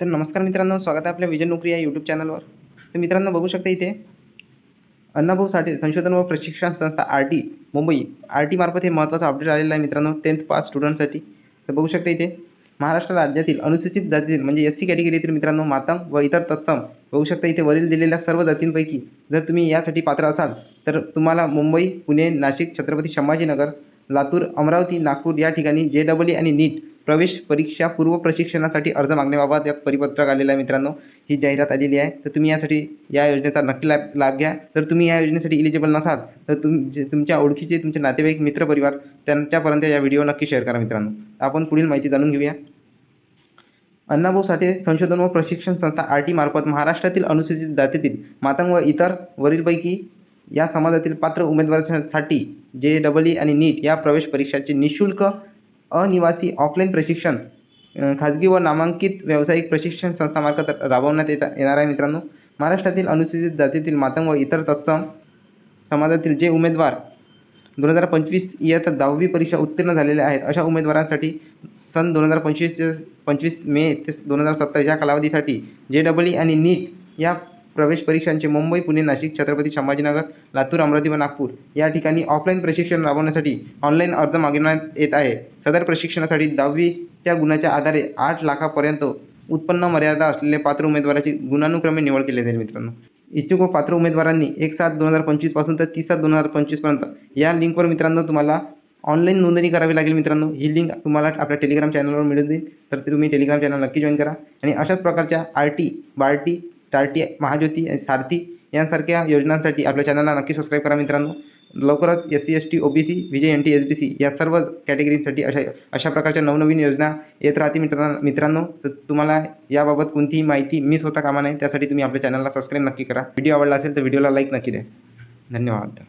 तर नमस्कार मित्रांनो स्वागत आहे आपल्या विजय नोकरी या यूट्यूब चॅनलवर तर मित्रांनो बघू शकता इथे अण्णाभाऊ साठे संशोधन व प्रशिक्षण संस्था R T Mumbai. R T मार्फत हे महत्त्वाचं अपडेट आलेलं आहे मित्रांनो टेन्थ पास स्टुडंटसाठी तर बघू शकता इथे महाराष्ट्र राज्यातील अनुसूचित जातीतील म्हणजे एस सी कॅटेगरीतील मित्रांनो मातंग व इतर तत्सम. बघू शकता इथे वरील दिलेल्या सर्व जातींपैकी जर तुम्ही यासाठी पात्र असाल तर तुम्हाला मुंबई पुणे नाशिक छत्रपती संभाजीनगर लातूर अमरावती नागपूर या ठिकाणी जे डबल ई आणि नीट प्रवेश परीक्षा पूर्व प्रशिक्षणासाठी अर्ज मागण्याबाबत एक परिपत्रक आलेलं आहे मित्रांनो. ही जाहिरात आलेली आहे. तर तुम्ही यासाठी या योजनेचा नक्की लाभ लाभ घ्या. तर तुम्ही या योजनेसाठी इलिजिबल नसाल तर तुम जे तुमच्या ओळखीचे तुमचे नातेवाईक मित्रपरिवार त्यांच्यापर्यंत या व्हिडिओ नक्की शेअर करा मित्रांनो. आपण पुढील माहिती जाणून घेऊया. अण्णाभाऊ साठे संशोधन व प्रशिक्षण संस्था आर टी मार्फत महाराष्ट्रातील अनुसूचित जातीतील मातंग व इतर वरीलपैकी या समाजातील पात्र उमेदवारांसाठी जे डबल ई आणि नीट या प्रवेश परीक्षाचे निशुल्क अनिवासी ऑफलाईन प्रशिक्षण खाजगी व नामांकित व्यावसायिक प्रशिक्षण संस्थामार्फत राबवण्यात येत येणार आहे मित्रांनो. महाराष्ट्रातील अनुसूचित जातीतील मातंग व इतर तत्सम समाजातील जे उमेदवार दोन हजार पंचवीस इयत्ता दहावी परीक्षा उत्तीर्ण झालेल्या आहेत अशा उमेदवारांसाठी सन दोन हजार पंचवीस ते पंचवीस मे ते दोन हजार सत्तावीस या कालावधीसाठी जे डबल ई आणि नीट या प्रवेश परीक्षांचे मुंबई पुणे नाशिक छत्रपती संभाजीनगर लातूर अमरावती व नागपूर या ठिकाणी ऑफलाईन प्रशिक्षण राबवण्यासाठी ऑनलाईन अर्ज मागविण्यात येत आहे. सदर प्रशिक्षणासाठी दहावीच्या गुणाच्या आधारे आठ लाखापर्यंत उत्पन्न मर्यादा असलेले पात्र उमेदवाराची गुणानुक्रमे निवड केली जाईल मित्रांनो. इच्छुक व पात्र उमेदवारांनी एक सात दोन हजार पंचवीसपासून तर तीस सात दोन हजार पंचवीसपर्यंत या लिंकवर मित्रांनो तुम्हाला ऑनलाईन नोंदणी करावी लागेल मित्रांनो. ही लिंक तुम्हाला आपल्या टेलिग्राम चॅनलवर मिळून देईल तर ते तुम्ही टेलिग्राम चॅनल नक्की जॉईन करा. आणि अशाच प्रकारच्या आर टी बार्टी स्टार्टी महाज्योती सारथी यांसारख्या योजनांसाठी आपल्या चॅनलला नक्की सबस्क्राईब करा मित्रांनो. लवकरच S C S T O B C VJ N T S B C या सर्व कॅटेगरीसाठी अशा अशा प्रकारच्या नवनवीन योजना येत राहते मित्रांनो मित्रांनो. तर तुम्हाला याबाबत कोणतीही माहिती मिस होता कामा नाही त्यासाठी तुम्ही आपल्या चॅनलला सबस्क्राईब नक्की करा. व्हिडिओ आवडला असेल तर व्हिडिओला लाईक नक्की द्या. धन्यवाद.